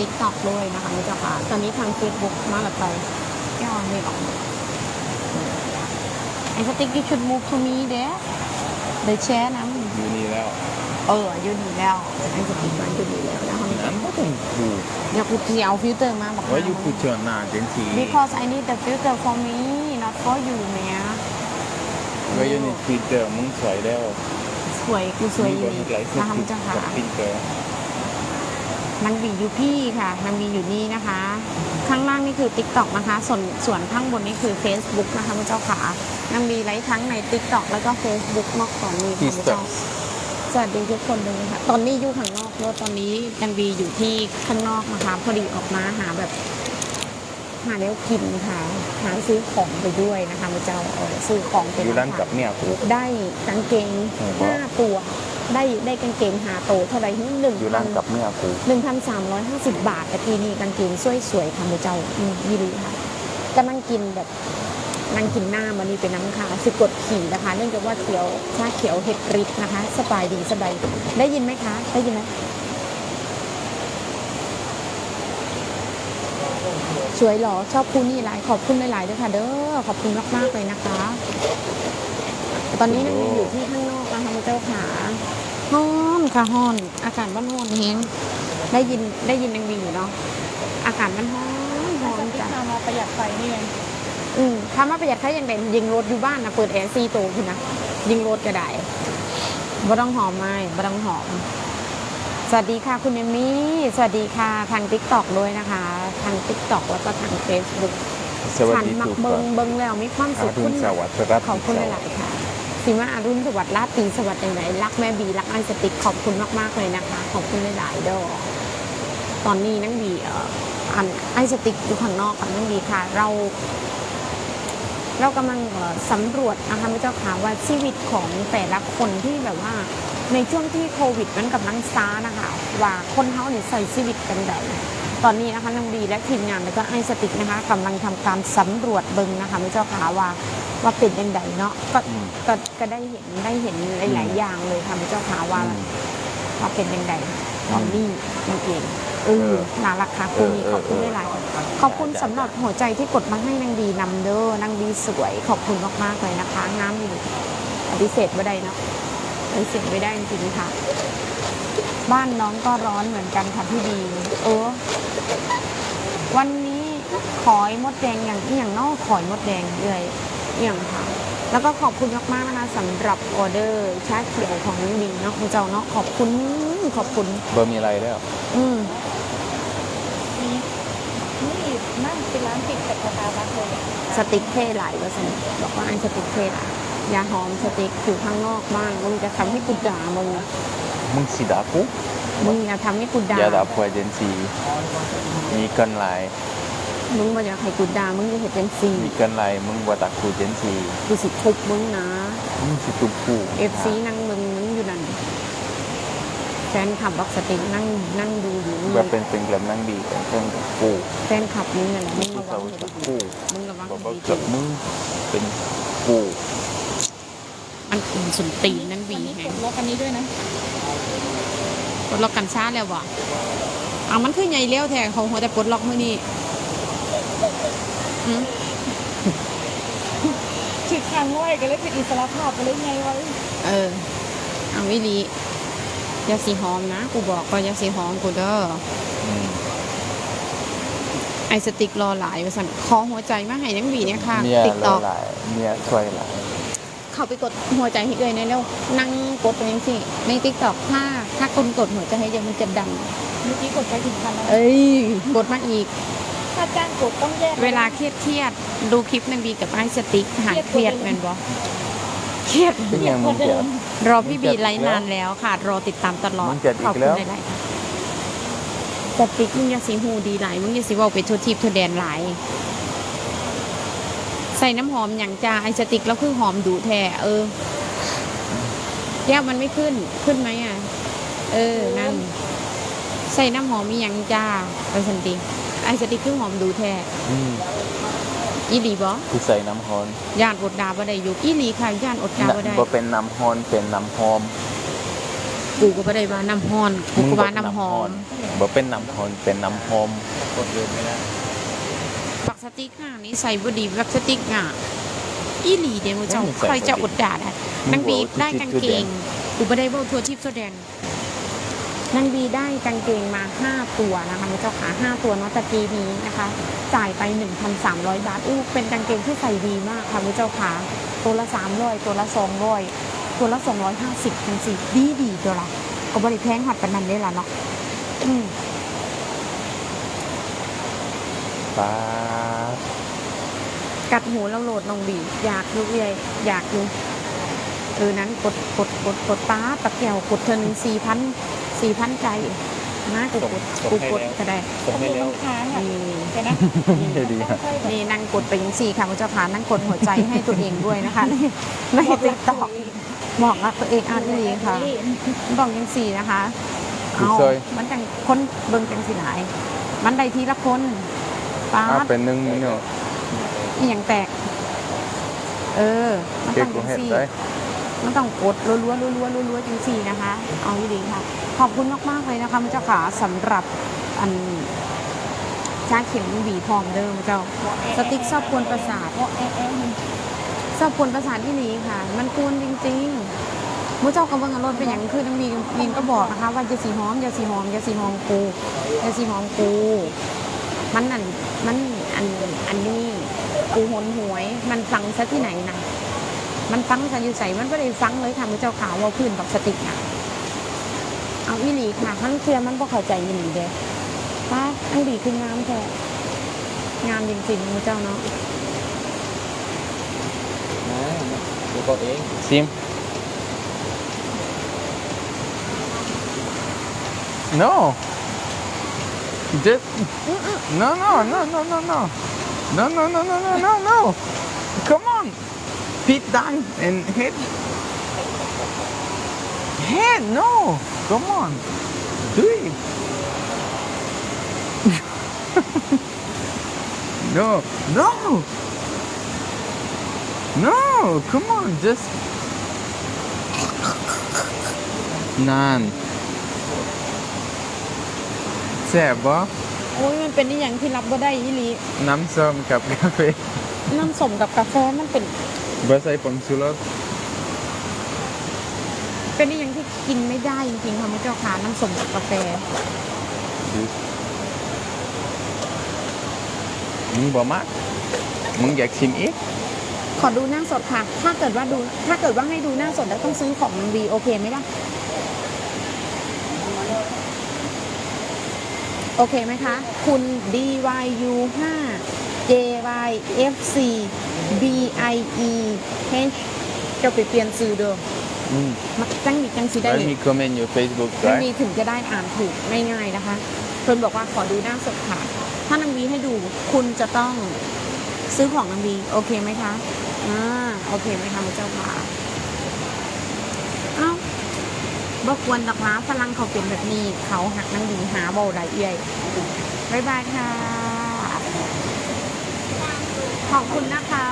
ติ๊กต็อกด้วยนะคะนี่เจ้าค่ะ ตอนนี้ทาง Facebook มาแบบไปย่อไม่ออกไอ้สติ๊ก you should move to me there เดี๋ยวแชร์นะอยู่นี่แล้ว เอออยู่นี่แล้วไอ้สติ๊กมันอยู่นี่แล้วนะคะนั้นก็ต้องผูเดี๋ยวกูจะเอาฟิลเตอร์มาบอกว่าอยู่ผูเชิญหน้าเจนสี because I need the filter for me not for you แหม่ว่าอยู่ในฟีเจอร์มึงสวยแล้ว สวยกูสวยอยู่มีนี่หลายสนะคะกิมันจะหากับฟีเจอร์ นางบีอยู่พี่ค่ะนางบีอยู่นี่นะคะ ข้างล่างนี่คือ TikTok นะคะ ส่วนส่วนข้างบนนี่คือ Facebook นะคะพระเจ้าขานางบีไลฟ์ทั้งใน TikTok แล้วก็ Facebook นอกก่อนนี้ค่ะพระเจ้าสวัสดีทุกคนเลยค่ะ ตอนนี้อยู่ข้างนอกแล้วตอนนี้นางบีอยู่ที่ข้างนอกนะคะ พอดีออกมาหาแบบหาแล้วกินค่ะ หาซื้อของไปด้วยนะคะพระเจ้าเออซื้อของไปอยู่ร้านกับเนี่ยกูได้กางเกงโอ้โหห้าตัว ได้ได้กางเกงหาโตวเท่าไหร่หนึ่งอยู่พัร้านนกับเนี่ยกู หนึ่งพันสามร้อยห้าสิบบาทแต่ทีนี้กางเกงสวยสวยๆค่ะมือเจ้าอืมยี่ดีค่ะก็นั่งกินแบบนั่งกินหน้ามันนี่เป็นน้ำค่ะสิกดขี่นะคะ เนื่องจากว่าเขียวชาเขียวเห็ดริดนะคะ สบายดีสบายดีได้ยินไหมคะ ได้ยินไหมสวยเหรอชอบคู่นี่หลายขอบคุณหลายๆด้วยค่ะ เด้อขอบคุณมากๆเลยนะคะ ตอนนี้นั่งอยู่ที่ข้างนอกนะคะมือเจ้าขา ฮ้อนค่ะฮ้อน อากาศบ้านฮ้อนเฮงได้ยินได้ยินนังบีอยู่เนาะอากาศมันฮ้อนฮ้อนที่จ้ะทำมาประหยัดไฟนี่ไงอืมถ้ามาประหยัดค่าอย่างเด่นยิงรถอยู่บ้านนะเปิดแอร์ซีโตคุณนะยิงรถก็ได้บ่ต้องหอมไม่บ่ต้องหอม สวัสดีค่ะคุณเอมี่ สวัสดีค่ะทาง t ิ k t o k ด้วยนะคะ ทาง t ิ k t o k แล้วก็ทาง Facebook สวัสฉันดีมักทุกคเบิงนเบิงแล้วมีความสุอาขรุคุณณสวัสดิ์รัตน์ขอบคุณหลายๆค่ะ สิมาอรุณสวัสดิ์ลาตีสวัสดิ์อย่างไรรักแม่บีรักไอสติกขอบคุณมากๆเลยนะคะ ขอบคุณหลายๆดอกตอนนี้นั่งบีเอ่ออันไอสติกอยู่ข้างนอกกับนั่งบีค่ะ เรา เรากำลังสำรวจนะคะพระเจ้าค่ะว่าชีวิตของแต่ละคนที่แบบว่าในช่วงที่โควิดมันกำลังซานะคะ ว่าคนเขาเนี่ยใส่ชีวิตกันไดตอนนี้นะคะนังดีและทีมงานแล้วก็ไอสติกนะคะกำลังทำการสำรวจเบิงนะคะพระเจ้าค่ะว่า ว่าเป็นยังไงเนาะก็อืม ก็ก็ได้เห็นได้เห็นหลาย ๆ อย่างเลยค่ะพระเจ้าค่ะว่าอืม ว่าเป็นยังไงตอนนี้นั่นเองเออน่ารักค่ะคุณนี่ขอบคุณหลายๆ ขอบคุณสำหรับหัวใจที่กดมาให้นางดีนำเด้อนางดีสวยขอบคุณมากๆเลยนะคะงามอยู่ปฏิเสธไม่ได้เนาะปฏิเสธไม่ได้จริงๆค่ะ บ้านน้องก็ร้อนเหมือนกันค่ะพี่ดีเออ วันนี้ขอยมดแดงอย่างที่อย่างนอกขอยมดแดงเลย อย่างค่ะ แล้วก็ขอบคุณมากๆนะคะสำหรับออเดอร์ชาเขียวของน้องดีเนาะคุณเจ้าเนาะขอบคุณขอบคุณ เบอร์มีอะไรแล้ว อืมนี่นี่นั่งเป็นร้านติดกับสตาร์บัคเลยอะสติ๊กเท่หลายเปอร์เซ็นต์บอกว่าไอ้สติ๊กเท่หลายยาหอมสติ๊กอยู่ข้างนอกบ้างมึงจะทำให้กูด่ามึงมึงสีดากูมึงอย่าทำให้กูด่า อย่าด่าพวยเจนสีมีเกินหลาย มึงมาอยากให้กูด่ามึงจะเห็นเป็นซีมีเกินหลายมึงบ่ตักกูเจนสีกูสิทุบมึงนะมึงสิตุบกูเอฟซีนั่งมึงมึงอยู่นั่นแฟนขับบ็อกสติ๊กนั่งนั่งดูอยู่แบบเป็นเป็นกลมนั่งดีเป็นเครื่องกับกูแฟนขับมึงนั่นแหละมึงกูระวัเขางให้กับดีกูมึงระวังบอกให้ว่าดีเกิดมึงเป็นกูมันอุ่นสุนตีนนั่นบีวันนี้แฮกงดล็อกอันนี้ด้วยนะปลดล็อกกันช้าแล้วบ่อะมันคือใหญ่เลี้ยวแท้เขาหัวแต่ปลดล็อกมือนี่อืม ถึกขังไว้ก็เลยเป็นอิสระภาพไปเลยไงวะเออ เอาวิลียาสีหอมนะ กูบอกก็ยาสีหอมกูเด้ออืมไอสติกรอหลายว่าสั่นขอหัวใจมาให้นังบีเนี่ยค่ะ เมียติ๊กตอกหลายเมียช่วยหลาย เข้าไปกดหัวใจให้เลยในเร็วนั่งกดไปยังสิในติ๊กตอกถ้า ถ้าคนกดหัวใจให้เยอะมันจะดังเมื่อกี้กดไปถึงพันแล้วนะเอ้ยกดมาอีกถ้าจ้างกดต้องแยกเวลาเครียดเครียดๆดูคลิปนังบีกับไอสติกหายเครียดแม่นบ่เครียด เป็นยังมึงเจ็บ รอพี่บีไลฟ์นานแล้วค่ะ รอติดตามตลอดมึงเจ็ดอีกขอบคุณแล้วหลายๆค่ะแต่ติ๊กมึงอย่าสีหูดีหลายมึงอย่าสีเว่าไปทั่วทิพย์ทั่วแดนหลาย ใส่น้ำหอมอย่างจ้าไอสติกแล้วคือหอมดูแท้เออแก้วมันไม่ขึ้นขึ้นไหมอะ เออนั่น ใส่น้ำหอมมีอย่างจ้าไปสันติไอสติกคือหอมดูแท้อืมอีหลีบอกูใส่น้ำฮอนย่านอดดาบ่ได้อยู่อีหลีค่ะย่านอดดาบ่ได้บ่เป็นน้ำฮอนเป็นน้ำหอมกูก็บ่ได้ว่าน้ำฮ้อนกูก็ว่าน้ำหอมบ่เป็นน้ำหอมเป็นน้ำหอมกดเดินไม่ได้ปักสติ๊กอะนี่ใส่บดีปักสติ๊กอะอีหลีเดี๋ยวมึงเจ้าคอยจะอดด่าได้นางบีได้กางเกงกูไม่ได้เบ้าทัวทิพย์แสดง นางบีได้กางเกงมา 5 ตัวนะคะมึงเจ้าขา5ตัวเนาะแต่ปีนี้นะคะ จ่ายไป 1,300 บาทอู้เป็นกางเกงที่ใส่ดีมากค่ะมึงเจ้าขาตัวละ300ตัวละ200ตัวละ 250จังสิดีดีตัวละก็บริแพงหัดปานนันได้ละเนาะอืมป้ากัดหูแล้วโหลดลงบีอยากดูเลยอยากดูเออนั้นกดกดกดกดป้าตะเกียวกดเธอหนึ่งสี่พัน สี่พันใจนะกูกดกูกดก็ได้ส่งให้แล้วค้างอะนี่เดี๋ยวนะเดี๋ยวดีฮะค่อยๆแบบนี่นั่งกดไปยังสี่ค่ะคุณเจ้าค่ะนั่งกดหัวใจให้ตัวเองด้วยนะคะในในติ๊กต็อกบอกกับตัวเองอ่านดีค่ะบอกยังสี่นะคะเอามันจังคนเบิ่งจังสิหลาย มันได้ทีละคนป้าอะเป็นหนึ่งเนาะอหย่างแตก เออมันเก๊ต้กองกูจังเห็นสี่ได้ มันต้องกดรัวๆรัวๆรัวๆจังสี่นะคะ เอาดีค่ะ ขอบคุณมากๆเลยนะคะมันเจ้าขาสำหรับอันชาเขียวหวีพร้อมเดิมเจ้าสติ๊กชอบกวนประสาทโอ้แอะแอะมันชอบกวนประสาทที่นี้ค่ะ มันกวนจริงๆมูเจ้ากำลังรถเป็นอย่างคือน้ำมีมีนก็บอกนะคะ ว่าอย่าสีหอมอย่าสีหอมอย่าสีหอมกูอย่าสีหอมกู มันนั่นมันอันอันนี้กูหนหวย มันฟังซะที่ไหนนะ มันฟังซะอยู่ใส่มันไม่ได้ฟังเลยค่ะมือเจ้าขาวว่าพื้นกับสติกอะ เอาอีหลีค่ะทั้งเทียมันก็เข้าใจอีหลีเด้ป้าอันดีคืองามแท้งามจริงๆมือเจ้าเนาะดูก็เองซิม no just no no no no no no no no no no no no no come on feet down and head head no come on do it no no no come on just นานแซ่บบ่โอ้ยมันเป็นอหย่างที่รับบ่ได้อีหลีน้ำส้มกับกาแฟ น้ำสมกับกาแฟมันเป็น บ่ใส่ผงชูรสเป็นอหย่างที่กินไม่ได้จริงๆค่ะมือเจ้าขาน้ำสมกับกาแฟมึงบ่มักมึงอยากชิมอีก ขอดูหน้าสดค่ะ ถ้าเกิดว่าดู ถ้าเกิดว่าให้ดูหน้าสดแล้วต้องซื้อของมันดีโอเคไหมล่ะ โอเคไหมคะ คุณ DYU 5 JYFC BIE H จะไปเปลี่ยนซื้อเด้ออืมมักจังมีจังสิได้แล้วมีคอมเมนต์อยู่ Facebook มันด้วยมีถึงจะได้อ่านถูกง่ายๆนะคะเพิ่นบอกว่าขอดูหน้าสดค่ะ ถ้านางวีให้ดูคุณจะต้องซื้อของนางวีโอเคไหมคะอ่าโอเคไหมคะมือเจ้าค่ะเอ้าบ่ควรดอกนะฝรั่งเขาเป็นแบบนี้ เขาหักนางวีหาเบาไหลเอี่ยบายบายค่ะ ขอบคุณนะคะ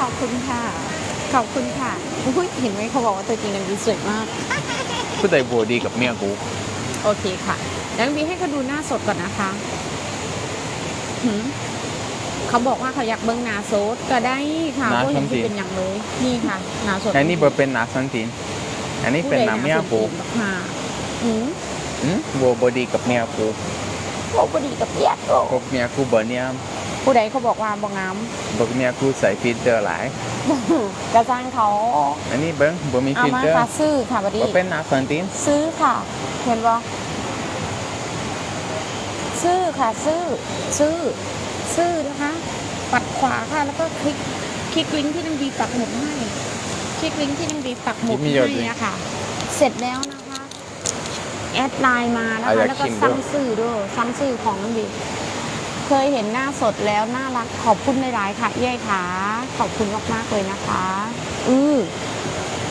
ขอบคุณค่ะ ขอบคุณค่ะอุ๊ยเห็นไหมเขาบอกว่าตัวจริงนางวีสวยมาก ผู้ใดบัวดีกับเมียกู โอเคค่ะเดี๋ยวมีให้เขาดูหน้าสดก่อนนะคะหืมเขาบอกว่าเขาอยากเบิ้งหน้าสดก็ได้ค่ะหน้าก็เห็นสดสิที่เป็นอย่างเลย นี่ค่ะหน้าสดอันนี้บ่เป็นหนาสันตินอันนี้เป็นหนาเมียกูค่ะหืมอืมบัวบ่ดีกับเมียกู โอ้พอดีกับเปียกโอ้ พวกเมียกูบ่เนี่ยม ผู้ใดเขาบอกว่าบ่งามบอกเมียกูใส่ฟิลเตอร์หลาย กระจ้างเขาอันนี้เบิ่งบ่มีเอาฟิลมาเตอร์ค่ะซื้อค่ะบดีบ่เป็นหนาสันตินซื้อค่ะ เห็นบ่ซื้อค่ะซื้อซื้อซื้อนะคะ ปัดขวาค่ะแล้วก็คลิกคลิกลิงก์ที่นังบีปักหมุดให้คลิกลิงก์ที่นังบีปักหมุดให้อะค่ะ เสร็จแล้วนะคะ แอดไลน์มานะคะแล้วก็ซ้ำซื้อด้วยซ้ำซื้อของนังบี เคยเห็นหน้าสดแล้วน่ารักขอบคุณหลายๆค่ะเย้ค่ะขอบคุณมากๆเลยนะคะ อือ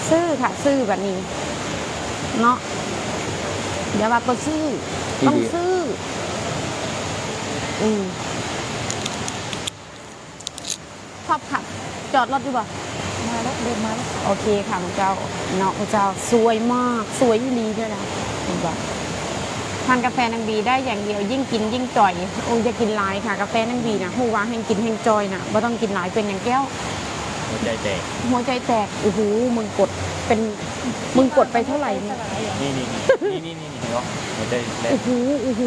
ซื้อค่ะ ซื้อแบบนี้ เนาะเดี๋ยวว่าก็ซื้อต้องซื้ออืมชอบขับจอดรถดีกว่ามาแล้วเดินมาแล้วโอเคค่ะคุณเจ้าเนาะคุณเจ้าสวยมาก สวยอีหลีด้วยนะคุณบอก ทานกาแฟนางบีได้อย่างเดียวยิ่งกินยิ่งจ่อยโอ้ยจะกินหลายค่ะกาแฟนางบีนะหูว่าให้กินให้จอยนะไม่ต้องกินหลายเป็นอย่างแก้ว หัวใจแตกหัวใจแตกโอ้โหมึงกดเป็นมึงกดไปเท่าไหร่เนี่ย นี่นี่นี่นี่นี่นี่ เห็นปะหัวใจแตกโอ้โหโอ้โห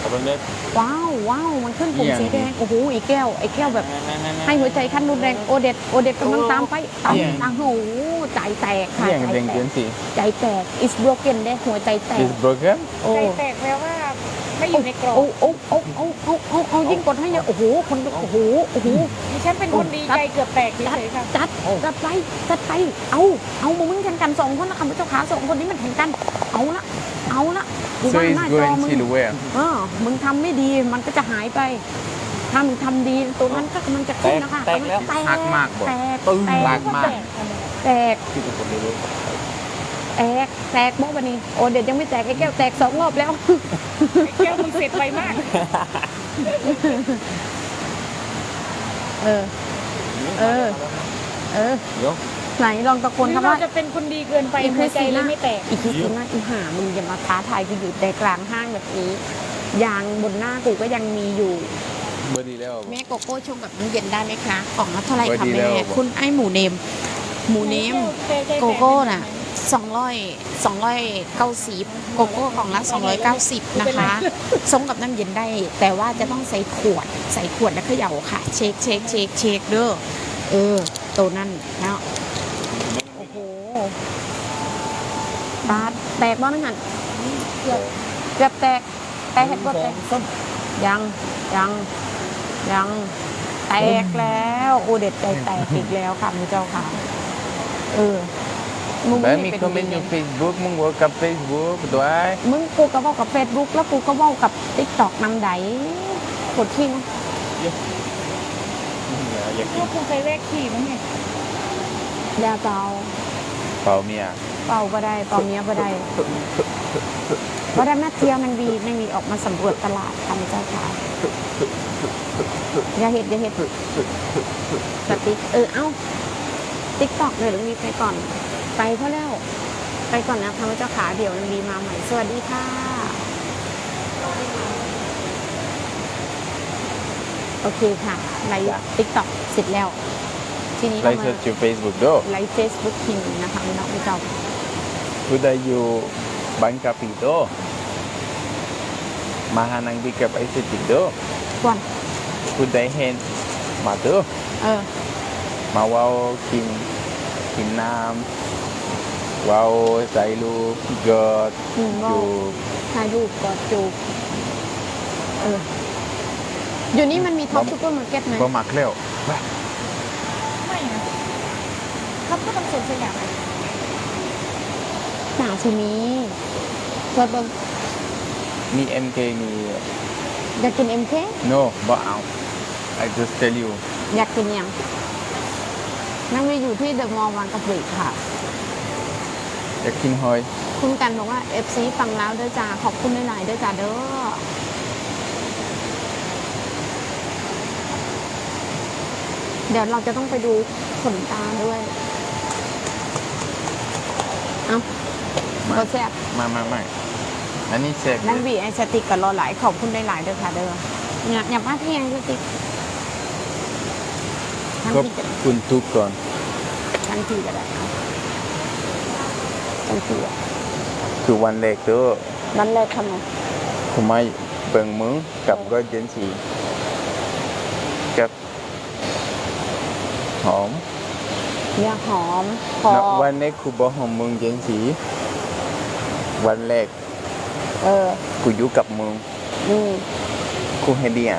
เอาเบิ่งเด้อว้าวว้าวมันขึ้นปุ่มอย่างสีแดงโอ้โหไอ้แก้วไอ้แก้วแบบนั่นๆๆๆให้หัวใจขั้นรุนแรงโอเด็ดโอเด็ดกำลังตามไปตามอย่างตามโอ้โหใจแตกค่ะอย่างใจเด้งแตเดือกนสิ ใจแตก is broken ได้หัวใจแตก is broken โอ้ ใจแตกแปลว่า ไม่อยู่ในกรอบ โอ้โอ้โอ้โอ้โอ้โอ้โอ้ยิ่งกดให้เยอะโอ้โหคนดูโอ้โหโอ้โหดิฉันเป็นคนดีใจเกือบแตกเฉยๆค่ะจัดจัดไปจัดไปเอาเอามึงมึงแข่งกันสองคนนะคำพระเจ้าขาสองคนนี้มันแข่งกัน เอาละเอาละกู so ว่า it's หน้าจอ going มึง silhouette เออมึงทำไม่ดีมันก็จะหายไปถ้ามึงทำดีตัวนั้นก็กำลังจะขึ้นนะคะแตกแล้วแตกหักมากบ่แตกปึ้งแตลากกมากแตกที่ทุกคนรู้แตกแตกโบ๊ะบันนี้โอเด็ดยังไม่แตกไอ้แก้วแตกสองรอบแล้วไอ้แก้วมึงเสร็จไวมาก เออ เออ เออ เดี๋ยว ไหนลองตะโกนหรือคำเราว่าจะเป็นคนดีเกินไปอีหัวใจเลยไม่แตก อีคริสติน่าอีห่ามึงอย่ามาท้าทายกูอยู่ในกลางห้างแบบนี้ยางบนหน้ากูก็ยังมีอยู่เบอร์ดีแล้วบ่แม่โกโก้ชงแบบน้ำเย็นได้ไหมคะกล่องละเท่าไหร่ไว้คะดีแล้แม่วบอกคุณไอ้หมูเนม หมูเนมโกโก้น่ะ สองร้อยสองร้อยเก้าสิบโกโก้กล่องละสองร้อยเก้าสิบนะคะส้มกับน้ำเย็นได้ แต่ว่าจะต้องใส่ขวด ใส่ขวดแล้วเขย่าค่ะ เช็คเช็คเช็คเช็คเด้อเออตัวนั่นแล้วโอ้โหบาดแตกบ้างนั่นเกือบเกือบแตกแตกเห็ดบ่แตกส้มยังยังยังแตกแล้วโอเด็ดใจแตกอีกแล้วค่ะมึงเจ้าค่ะเออ มึงแล้วไมีคอมเมนต์อยู่ Facebook มึงบอกกับ Facebook ด้วยมึงกูก็เว้ากับเฟซบุ๊กแล้วกูก็เว้ากับติ๊กตอกนำไดกดที่นะอยากกิลูนกคงเคยแลกขี่มั้งไงยาเปล่าเปล่าเมียเป่าก็ได้เป่าเมียก็ได้ก็ได้แม่เที่ยวมันดีไม่มีออกมาสำรวจตลาดค่ะมึงเจ้าค่ะอย่าเห็ดอย่าเห็ดสติ๊กเออเอ้าติ๊กตอกเลยหรือมีไปก่อน ไปเพราะแล้ว ไปก่อนนะคะพระเจ้าขาเดี๋ยวนันดีมาใหม่ สวัสดีค่ะ โอเคค่ะ ไลฟ์ติ๊กต็อกเสร็จแล้ว ทีนี้ไลก็ฟ์สมาดอยู่ Facebook ด้วยไลฟ์เฟซบุ๊กทีนึงนะคะพี่น้องพี่เจ้ากูได้อยู่บังกะปิโดมาหานางดีกับไอซิติโดก่อนกูได้เห็นมาดูเออมาเว้ากินกินน้ำ เว้าใส่ลูกเกิดอืมอว่ายู่ถ่ายรูปกอดจูบเอออยู่นี่มันมีท็อปซูเปอร์มาร์เก็ตไหมบ่มักแล้วไม่นะเขาก็ต้องสวนสยามอะหนาชิมีเพิ่มเบิ่งมี MK มี อยากกินเอ็มเค no บ่เอา I just tell you อยากกินยังนั่งมีอยู่ที่เดอะมอลล์วังกะปิค่ะ อยากกินหอย คุณกันบอกว่า FC ฟังแล้วเด้อจ้าขอบคุณหลายๆเด้อจ้าเด้อเดี๋ยวเราจะต้องไปดูขนตาด้วย เอามาโคแซ่บมามามาอันนี้เซ็กนั่นวีไอสติกกับรอหลายขอบคุณหลายๆเด้อค่ะเด้ออย่าอย่าพลาดเพียงสติกทั้งขอบที่จะคุณทุกคนทั้งที่ก็ได้ครั บทั้งที่อะคือวันแรกเด้อนั่นแรกทำไมผมมาเบิ่งมึงกับก็เจนสีกับหอมยาหอมพอแล้ววันแรกกูบอกหอมมึงเจนสีวันแรกเออ กูอยู่กับมึงอืม กูให้เดีย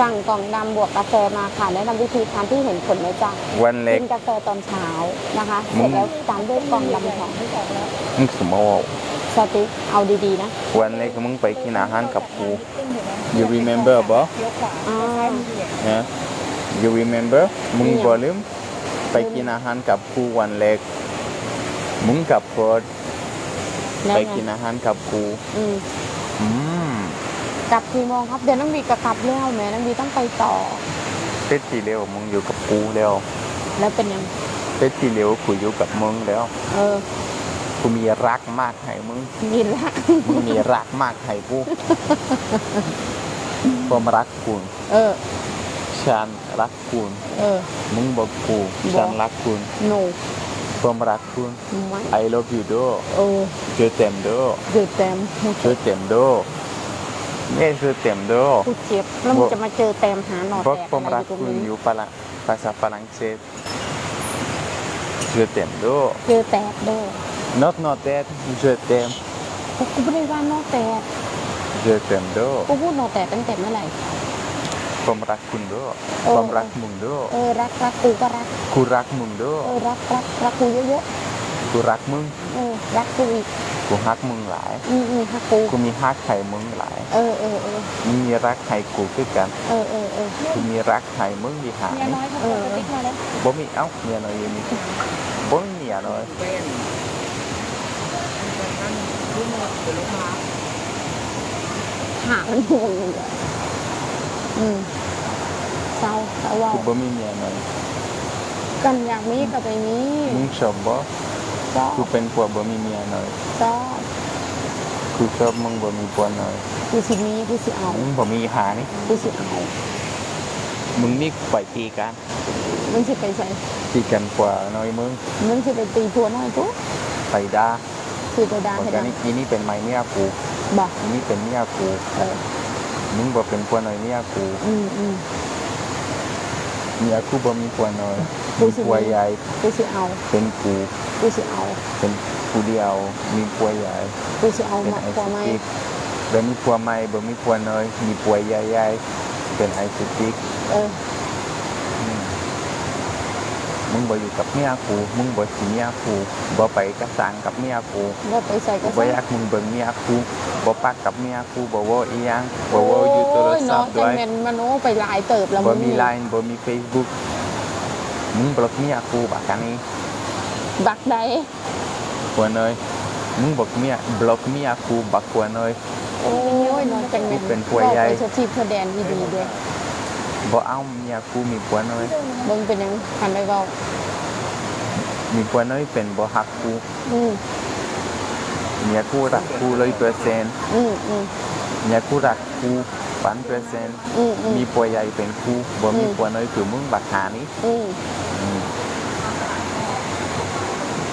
สั่งกล่องดำบวกกาแฟมาค่ะแนะนำวิธีทานที่เห็นผลเลยจ้ะวันแรกิกนกาแฟตอนเช้านะคะมึเสร็ง จแล้วตามด้วยกล่องดำของที่บอกแล้วมึงสมมติว่าสติ๊กเอาดีๆนะวันแรกมึงไปกินอาหารกับกูขึ้นเห็นไหม You remember บ่เลี้ยวขวาอ่าซ้ายมือเหยียบนะ You remember มึงเนี่ยบ่ลืมไปกินอาหารกับกูวันแรกมึงกับโพดแล้วไปไงกินอาหารกับกูอืมอืม กลับกี่โมงครับเดี๋ยวน้องบีก็กลับแล้วแม่น้องบีต้องไปต่อเต็ดสีเร็วมึงอยู่กับกูแล้วแล้วเป็นยังกเป็นที่เหลียวกูอยู่กับมึงแล้วเออกูมีรักมากให้มึงมีละมึงมีรักมากให้กูความรักคุณเออฉันรักคุณเออ มึงบอกกูบอก ฉันรักคุณโนความรักคุณ ไม่ I love you ด้วยเออเจอเต็มด้วยเดือดแต้มเจอเต็มด้วยเนี่ยเจอเต็มด้วยกูเจ็บแล้วมึงจะมาเจอแต้มหาหนอเพราะแตกความอะไรรักอยู่ตรงคุณนี้อยู่ฝรั่งภาษาฝรั่งเศสเจอเต็มด้วยเจอแตกเด้อ not not that เจอเต็มกูไม่ได้ว่าหนอแตกเจอเต็มด้วยกูพูดหนอแตกตั้งแต่เมื่อไหร่ ความรักคุณด้วยเออ ความรักมึงด้วยเออรักรักกูก็รัก กูรักมึงด้วยเออรักรักรักกูเยอะกูรักมึง ๆเออรักกูอีก กูฮักมึงหลาย อืมอืมฮักกูกูมีฮักไข่มึงหลาย เออเออเออมึงมีรักไข่กูคือกันเออเออเออกูมีรักไข่มึงดีหาเมียน้อยเขาเอาสติ๊กมาแล้วบ่มีเอ้าเมียน้อยอยู่นี่บ่มีเมียน้อยหามันห่วงอยู่อะอืมเศร้าเศร้าเว่ากูบ่มีเมียน้อยกันอยากมีกับไปมีมึงชอบ บ่ชอบกูเป็นผัวบ่มีเมียน้อยชอบกูชอบมึงบ่มีผัวน้อยกูสิมีกูสิเอามึงบ่มีหานี่กูสิเอา มึงนี่ปล่อยตีกันมึงสิไปใส่ตีกันผัวน้อยมึง มึงสิไปตีผัวน้อยกูไปด่าสิไปด่าบอกให้กัได้นนี่อีนี่เป็นไม้เมียกูบอกอีนี่เป็นเมียกูเออมึงบ่เป็นผัวน้อยเมียกู อืมอืม เมียกูบ่มีผัวน้อยกูมีสิผัวใหญ่กูสิเอาเป็นกูกูสิเอาเป็นผู้เดียว มีผัวใหญ่กูสิเอาเป็นมาไอผัวสไหมติกบ่มีผัวใหม่บ่มีผัวน้อย มีผัวใหญ่ๆเป็นไอสติกเอออืม มึงบ่อยู่กับเมียกูมึงบ่สิเมียกูบ่ไปกระสังกับเมียกูว่าไปใส่กูก็บ่ใส่อยากมึงเบิ่งเมียกูบ่ปักกับเมียกูบ่เว้าอีหยังบ่เว้าอยู่โทรศัพท์โอ้ด้วยยเนาะจังแม่นมันโอ้ไปหลายเติบแล้วบ่งมีนี่ Line บ่มี Facebook มึงบล็อกเมียกูบักอันนี้บักใดผัวน้อยมึงบอกเมียบล็อกเมียกูบักผัวน้อยโอ้ยเนาะจังแม่นเป็นผัวใหญ่บอกไปสถิตแดนดีๆด้วย บ่เอาเมียกูมีผัวน้อยเบิ่งเป็นหยังหันไปเว้ามีผัวน้อยเป็นบ่ฮักกูอืมเมียกูรักกูเลยเปอร์เซ็นต์อืมอืมเมียกูรักกูปันเปอร์เซ็นต์อืมอืมมีผัวใหญ่เป็นกูบ่มีอืมผัวน้อยคือมึงบักหานี้อืมอืม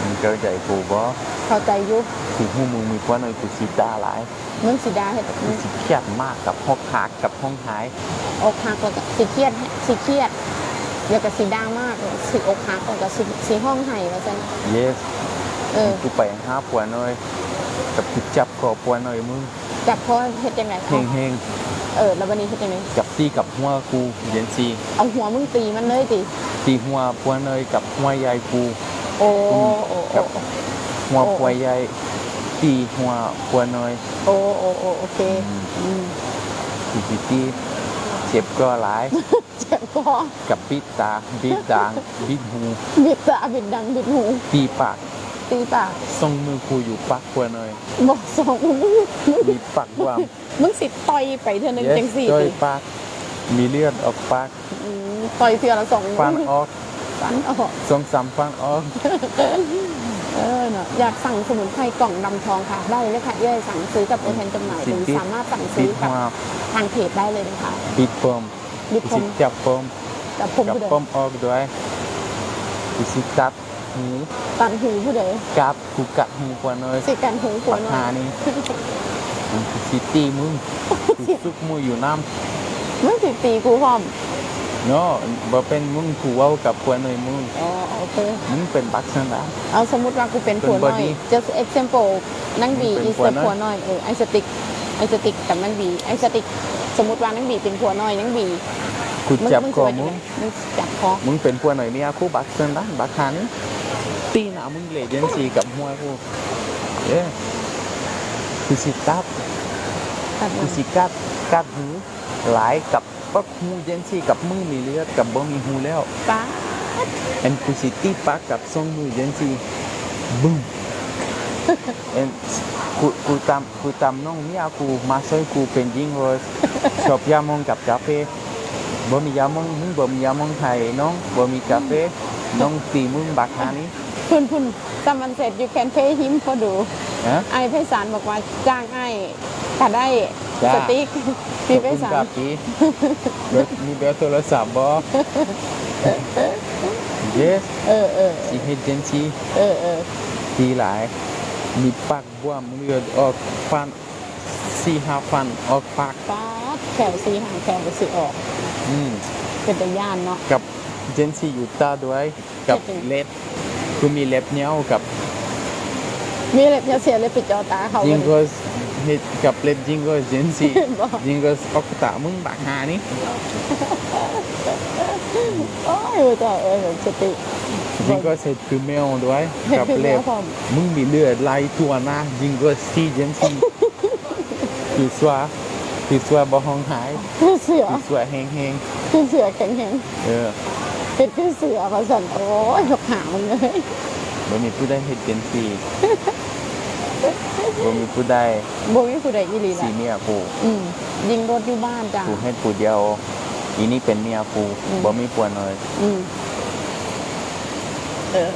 มึงเข้าใจกูบ่ เข้าใจอยู่กูฮู้มึงมีผัวน้อยกูสิด่าหลายมึงสิดาเฮ็ดกูสิเครียดมากกับห้องหักกับห้องหายอกหักแล้วก็สิเครียดให้สิเครียดเดี๋ยวก็สิดามากสิอกหักแล้วก็สิสิห้องไห้ว่าซั่น yes เออกูไปหาผัวน้อยกับกูจับคอผัวน้อยมึงจับพ่อเฮ็ดจังไดเฮงเฮงเออแล้ววันนี้เฮ็ดจังไดๆจับตีกับหัวกูเย็นซีเอาหัวมึงตีมันเลยติตีหัวผัวน้อยกับหัวยายกูโอ้โอ้ โอ้กับหัวผัวยายตีหัวผัวน้อยโอ้โอ้โอ้โอเคอืมตีตีตีเจ็บก็หลาย เจ็บคอกับปิดตาบิดดังบิดหูบิดตาบิดดังบิดหูตีปากตีปากส่งมือกูอยู่ปากผัวน้อยบอกสองมึงมีปากว่ามมึงสิต่อยไปเท่านึง yes จังสี่ด้วติยปากมีเลือดออกปากอืมต่อยเทื่อละสองฟันออกฟันออก สองสามฟันออก เออเนาะอยากสั่งสมุนไพรกล่องดำทองค่ะ ได้เลยค่ะเย้ยสั่งซื้อกับตัวแทนจำหน่ายหรือสามารถสั่งปิซื้อดกับหัวทางเพจได้เลยนะคะปิดปมดิพสิมจับปมกับผมกับผู้ใดปมออกด้วยกูสิตัดหูตันหูผู้ใดกัดกูกัดหูกว่าน้อยสิกันหูหัวปัญหน่หาอยนี่กูสิตีมึงกูซุกมืออยู่น้มึงสิตีกูพร้อมำเนาะบ่เป็นมึงกูเว้ากับกว่าน้อยมึงอ๋อโอ เคมึงเป็นบักสันดาเอาสมมติว่ากูเป็นผัวน้อยเป็น body just example นั่งบีเป็น is ผัว the น้อยผัวน้อยเออไอสติกไอสติกกับนั่งบีไอสติกสมมติว่านั่งบีเป็นผัวน้อยนั่งบีกูจับคอสิมึว่างจังไดมึงจับคอมึงเป็นกว่าน้อยเมียกูบักสันดาบักหานี่ตีหน้ามึงเลยเย็นสีกับหัวกูเอ้กูสิตัดตัดกูมันสิกัดกัดหูหลายกับปักหูเย็นสีกับมือมีเลือดกับบ่มีหูแล้วป้า and กูสิตีปากกับสองมือเย็นสีบึ้ม and กูกูตามกูตามน้องเมียกูมาช่วยกูเป็นยิงเลยชอบยามองกับกาแฟบ่มียามองมึงบ่มียามองไทยน้องบ่มีกาแฟน้องตีมึงบักหานี้คุณคุณตำมันเสร็จ you can pay him พอดูนะไอ้ไพศาลบอกว่าจ้างไอ้ก็ได้จ้าสติ๊กพี่ไพศากัลบพี่เบิดมีเบอร์โทรศัพท์บ่ yes เออเออสิเฮ็ดจังซี่เออเออดีหลายมีปากบวมเลือดออกฟันสี่ห้าฟันออกปากป๊าดแถวสีหางแถวไปสิออก อืมเป็นตะย่านเนาะกับเจนซี่อยู่ตาด้วยกับเจ็บจริงเล็บคือมีเล็บเหนี้ยวกับ มีอะไรจะเสียเลยปิดจอตาเขาจิงเลยก็ เฮ็ดกับเล็บจิงก็เจนซี่บอกจิงก็ออกตามึงบักหานี่โอ้ยเจ้าเออสติจิงก็เสร็จคือแมวด้วยเฮ็ดกับคือแมเล็วบพร้อมมึงมีเลือดไหลทั่วหน้าจิงก็ซีเจนซี่คือสวาคือสวาบ่ห้องหายคือเสือคือสวาแห้งคือเสือแข็งแข็งๆเออๆเป็นคือเสือมาสั่นโอ้ยหกหางเลยบ่มีผู้ใดเฮ็ดเจนซี่ บ่มีผู้ใดบ่มีผู้ใดอีหลีสีละเมียผู้อืมยิงรถอยู่บ้านจ้ะผู้เฮ็ดผู้เดียว อีนี่เป็นเมียผู้อืม บ่มีผัวน้อยอืมเออ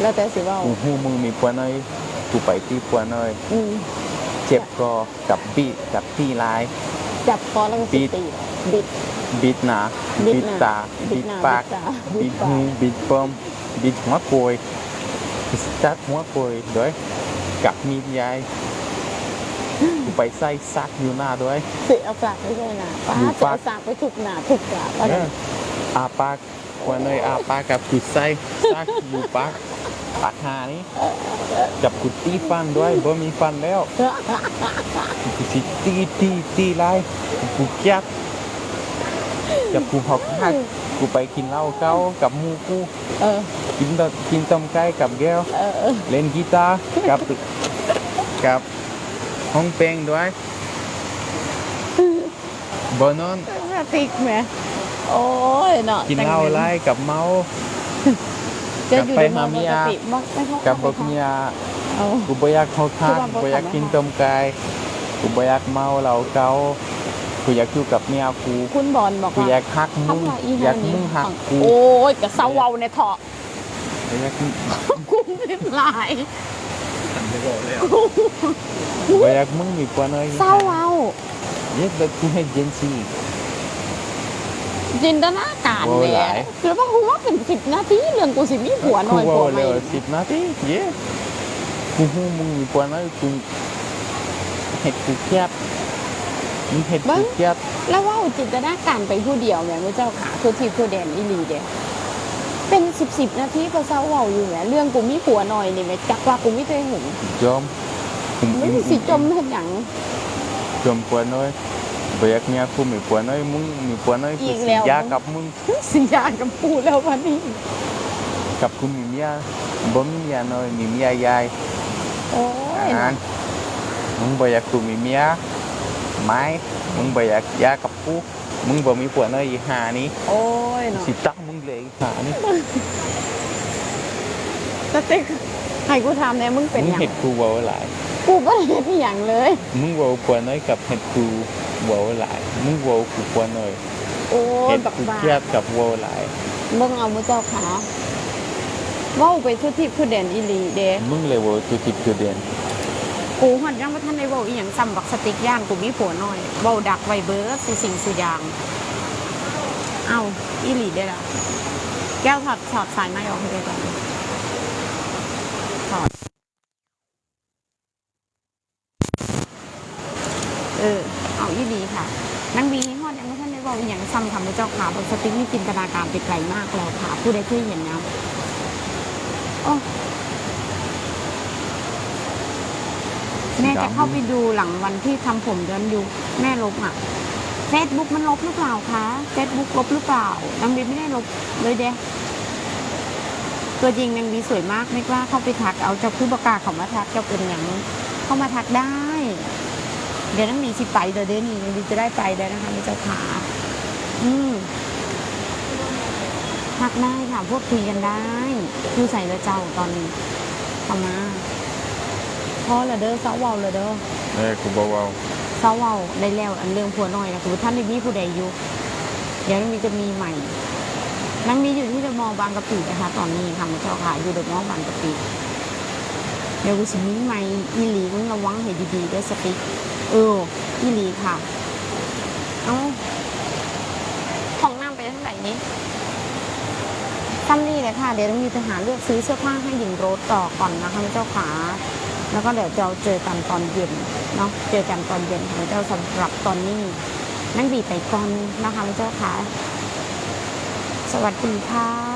แล้วแต่สิเว่ากูฮู้มึงมีผัวน้อยกูไปที่ผัวน้อย อืมเจ็บก็กับปีกับที่ลาย จับคอแล้วก็สิบิด ตีบิด บิดหนาบิดบิดหน้าตาบิบิดดหน้าปากบิดตาบิบิดดปาก หูบิดปอมบิดหัวโกยสตัดหัวโกยด้วยกับมีดยายกู ไปใส่ซักอยู่หน้าด้วยสิเอาสากไปด้วยนะป้าอยู่จะปากเอาสากไปถูกหนาถูกกาป้าเอออาปากผัวน้อยอาปากกับกูใส่ซักอยู่ปากปากหานี่กับกูตีฟันด้วยบ่มีฟันแล้วกูสิตีตีตีไล่กูเกลียดกับกูหอกหักกูไปกินเหล้าเก้ากับหมูกูเออกินตกินต้มไก่กับแก้วเออเออเล่นกีตาร์กับกับ ห้องเพลงด้วยบนอนสติกแหมโอ้ยเนาะกินเหล้าไล่กับเมา จะอยู่กลับไปในหาเมียปกติบ่ไม่เข้ากับบอกเมียเอากูบ่อยากหอกหักคือว่าบ่บ่อยากทำให้กินต้มไก่กูบ่อยากเมาเหล้าเก้ากูอยากอยู่กับเมียกูคุณบอลบอกกูว่าอยากหักมึเขางว่าอีอหายากนี่มึงหักกูโอ้ยกะเซาเว้าในเถาะอยากกูไม่หลาย บ่อยากมึงมีกว่าน้อยเศร้าเว้าเย็ดแบบกูให้เจนซี่จินตนาการโอ้เลยหลายแล้วว่ากูว่าเป็นสิบนาทีเรื่องกูสิมีผัวหน่อยกูผัวว่าไม่เร็วสิบนาทีเย้กูฮู้มึงมีกว่าน้อยกูเฮ็ดกูเครียดมึงเฮ็ดกูเครียดแล้วว่าจินตนาการไปผู้เดียวแม่พระเจ้าขาคือที่ผู้แดนอีหลีเด้ เป็นสิบสิบนาทีก็เศร้าเว้าอยู่แหมเรื่องกูมีผัวหน่อยนี่แม่จักว่ากูไม่เคยเห็นจอมไม่มีสิจมเห็นหยังจอมกว่าน้อยบ่อยากเมียกูมีกว่าน้อยมึงมีกว่าน้อยกูอีกสิแล้วยากับมึงสิยากับปูแล้ววันนี้กับกูมีเมียบ่มีเมียน้อยมีเมียยายโอ้ยอ่านมึงบ่อยากกูมีเมียไม้มึงบ่อยากยากับกูมึงบ่มีผัวน้อยอีหานี้โอ้ ยเนาะสิตั้งมึงเลยอีหานี่สติ๊กให้กูทำเนี่ยมึงเป็นมึงหยังเห็ดกูเว้าหลาย กูก็เห็นอหย่างเลย มึงเว้าผัวน้อยกับเห็ดกูเว้าหลาย มึงเว้ากูผัวน้อยโอ้ยเห็ดบักกูบ้าเครียดกับเว้าหลายมึงเอามือเจ้าขาเว้าไปทุกที่ผู้เด่นอีหลีเด้มึงเลยเว้าตุจิตตุเด่นกูหันยังบ่ทันได้เว้าอีหยังซ้ำบักสติ๊กย่านกูมีผัวน้อยเว้าดักไว้เบิดสิสิ่งสุอย่าง เอาอีหลีได้ละแก้วถอดถอดสายไม้ออกให้ได้ก่อนถอดเออ เอาอีหลีค่ะนางบีให้ฮอดยังไม่ทันได้เว้าอีหยังซ้ำทำให้เจ้าขาบักสติ๊กนี่จินตนาการไปไกลมากแล้วค่ะ ผู้ใดเคยเห็นนะโอ้แม่จะเข้าไปดูหลังวันที่ทำผมย้อนยุคแม่ลบอะ เฟซบุ๊กมันลบหรือเปล่าคะเฟซบุ๊กลบหรือเปล่า นางบีไม่ได้ลบเลยเด้ตัวจริงนางบีสวยมากไม่กล้าเข้าไปทักเอาเจ้าคือประกล้าเขามาทักเจ้าเป็นอย่างเข้ามาทักได้ เดี๋ยวนางบีสิไปเดี๋ยวเดี๋ยวนี้นางบีจะได้ไปได้นะคะมีเจ้าขาอืมทักได้ค่ะพูดคุยกันได้คือใส่ละเจ้าตอนนี้เข้ามาพอละเด้อเสาวเว้าละเด้อเออกูบ่เว้า เสาเว้าได้แล้วอันเรื่องผัวน้อยนะคือท่านได้มีผู้ใดอยู่ เดี๋ยวมันจะมีใหม่นั่งมีอยู่ที่เดอะมอลล์บางกะปินะคะ ตอนนี้ค่ะพระเจ้าค่ะอยู่เดมอลล์บางกะปิเดี๋ยวกูสิมีไม่อีหลีมึงระวังให้ดีๆด้วยสติ๊กเอออีหลีค่ะเอ้าของน้ำไปเท่าไหร่นี้ซ้ำนี่เลยค่ะ เดี๋ยวต้องมีไปหาเลือกซื้อเสื้อผ้าให้หญิงโรสต่อก่อนนะคะเจ้าขาแล้วก็เดี๋ยวเราเจอกันตอนเย็น เนาะเจอกันตอนเย็นค่ะพระเจ้าสำหรับตอนนี้ นั่งบีไปก่อนนะคะพระเจ้าค่ะ สวัสดีค่ะ